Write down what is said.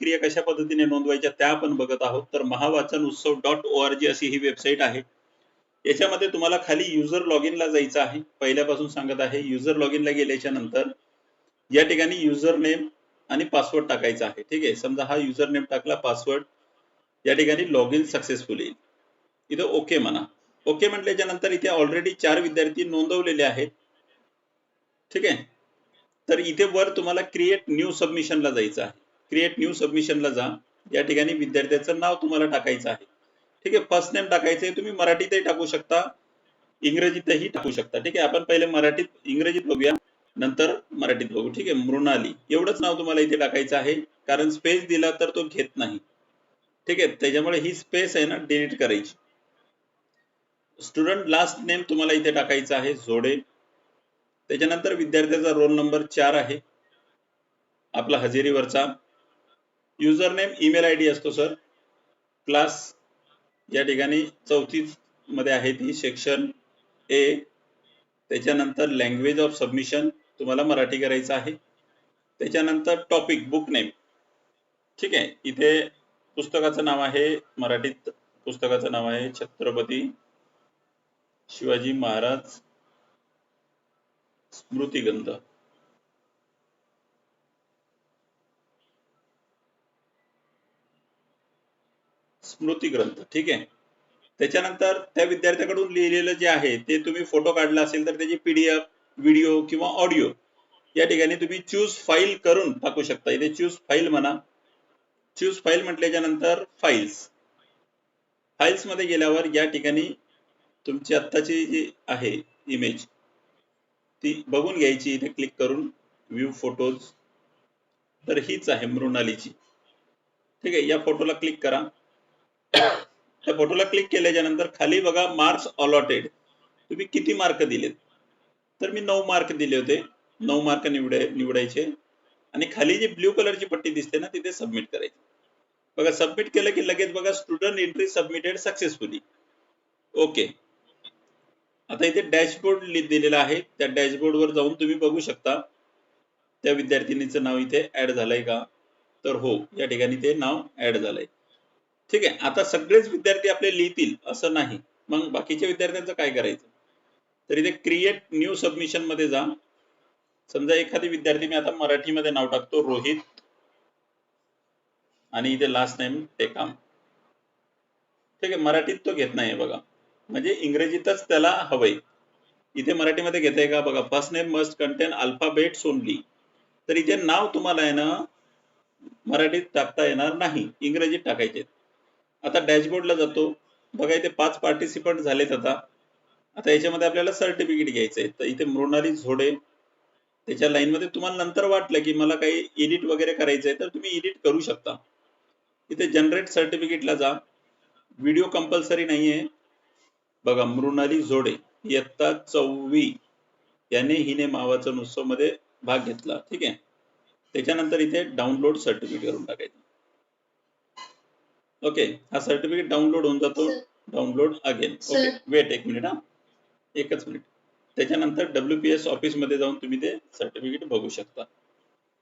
प्रतिक्रिया कशा पद्धतीने नोंदवायच्या त्या आपण बघत आहोत. तर महावाचन उत्सव डॉट ओ आर जी अशी ही वेबसाईट आहे. याच्यामध्ये तुम्हाला खाली युजर लॉग ला जायचं आहे. पहिल्यापासून सांगत आहे युजर लॉग ला गेल्याच्यानंतर या ठिकाणी युजर नेम आणि पासवर्ड टाकायचा आहे. ठीक आहे? समजा हा युजर नेम टाकला पासवर्ड या ठिकाणी लॉग इन सक्सेसफुल येईल. इथं ओके म्हणा. ओके म्हटल्याच्या नंतर इथे ऑलरेडी चार विद्यार्थी नोंदवलेले आहेत. ठीक आहे? तर इथे वर तुम्हाला क्रिएट न्यू सबमिशनला जायचं आहे. क्रिएट न्यू सबमिशनला जा. या ठिकाणी विद्यार्थ्याचं नाव तुम्हाला टाकायचं आहे. ठीक आहे? फर्स्ट नेम टाकायचं आहे. तुम्ही मराठीतही टाकू शकता. इंग्रजीतही टाकू शकता. ठीक आहे? आपण पहिले मराठीत इंग्रजीत बघूया. नंतर मराठीत बघू. ठीक आहे? मृणाली. एवढंच नाव तुम्हाला इथे टाकायचं आहे. कारण स्पेस दिला तर तो घेत नाही. ठीक आहे? त्याच्यामुळे ही स्पेस आहे ना डिलीट करायची. स्टुडंट लास्ट नेम तुम्हाला इथे टाकायचा आहे. जोडे. त्याच्यानंतर विद्यार्थ्याचा रोल नंबर चार आहे. आपला हजेरीवरचा. User name email I D असतो सर. क्लास या ठिकाणी चौथी मध्ये आहे ती सेक्शन ए. त्याच्यानंतर लँग्वेज ऑफ सबमिशन तुम्हाला मराठी करायचं आहे. त्याच्यानंतर टॉपिक बुक नेम. ठीक आहे इथे पुस्तकाचं नाव आहे मराठीत पुस्तकाचं नाव आहे छत्रपती शिवाजी महाराज स्मृतिगंध. स्मृती ग्रंथ ठीक आहे? त्याच्यानंतर त्या विद्यार्थ्याकडून लिहिलेलं जे आहे ते तुम्ही फोटो काढला असेल तर त्याची पीडीएफ व्हिडिओ किंवा ऑडिओ या ठिकाणी तुम्ही चूज फाईल करून टाकू शकता. इथे चूज फाईल म्हणा. चूज फाईल म्हटल्याच्या नंतर फाईल्स फाईल्समध्ये गेल्यावर या ठिकाणी तुमची आत्ताची जी आहे इमेज ती बघून घ्यायची. इथे क्लिक करून व्ह्यू फोटोज तर हीच आहे मृणालीची. ठीक आहे? या फोटोला क्लिक करा. त्या फोटोला क्लिक केल्याच्यानंतर खाली बघा मार्क्स अलॉटेड तुम्ही किती मार्क दिलेत? तर मी नऊ मार्क दिले होते. नऊ मार्क निवडाय निवडायचे. आणि खाली जी ब्ल्यू कलरची पट्टी दिसते ना तिथे सबमिट करायची. बघा सबमिट केलं की लगेच बघा student entry submitted successfully okay आता इथे डॅशबोर्ड दिलेला आहे. त्या डॅशबोर्डवर जाऊन तुम्ही बघू शकता. त्या विद्यार्थिनीचं नाव इथे ऍड झालंय का? तर हो या ठिकाणी ते नाव ऍड झालंय. ठीक आहे. आता सगळेच विद्यार्थी आपले लिहितील असं नाही. मग बाकीच्या विद्यार्थ्यांचं काय करायचं? तर इथे क्रिएट न्यू सबमिशनमध्ये जा. समजा एखादी विद्यार्थी मी आता मराठीमध्ये नाव टाकतो रोहित. आणि इथे लास्ट नेम टेकाम. ठीक आहे. मराठीत तो घेत नाही बघा. म्हणजे इंग्रजीतच त्याला हवंय. इथे मराठीमध्ये घेताय का? बघा first name must contain alphabet s only तर इथे नाव तुम्हाला आहे ना मराठीत टाकता येणार नाही. इंग्रजीत टाकायचे. आता डॅशबोर्डला जातो. बघा इथे पाच पार्टिसिपंट झालेत आता. आता याच्यामध्ये आपल्याला सर्टिफिकेट घ्यायचंय. तर इथे मृणाली झोडे. त्याच्या लाईन मध्ये तुम्हाला नंतर वाटलं की मला काही एडिट वगैरे करायचंय तर तुम्ही एडिट करू शकता. इथे जनरेट सर्टिफिकेटला जा. व्हिडिओ कंपल्सरी नाहीये. बघा मृणाली झोडे इयत्ता चौवी. याने हिने मावाचन उत्सवमध्ये भाग घेतला. ठीक आहे? त्याच्यानंतर इथे डाउनलोड सर्टिफिकेट करून टाकायचं. ओके हा सर्टिफिकेट डाउनलोड होऊन जातो. डाउनलोड अगेन ओके वेट एक मिनिट हा. एकच मिनिट त्याच्यानंतर डब्ल्यू पी एस ऑफिसमध्ये जाऊन तुम्ही ते सर्टिफिकेट बघू शकता.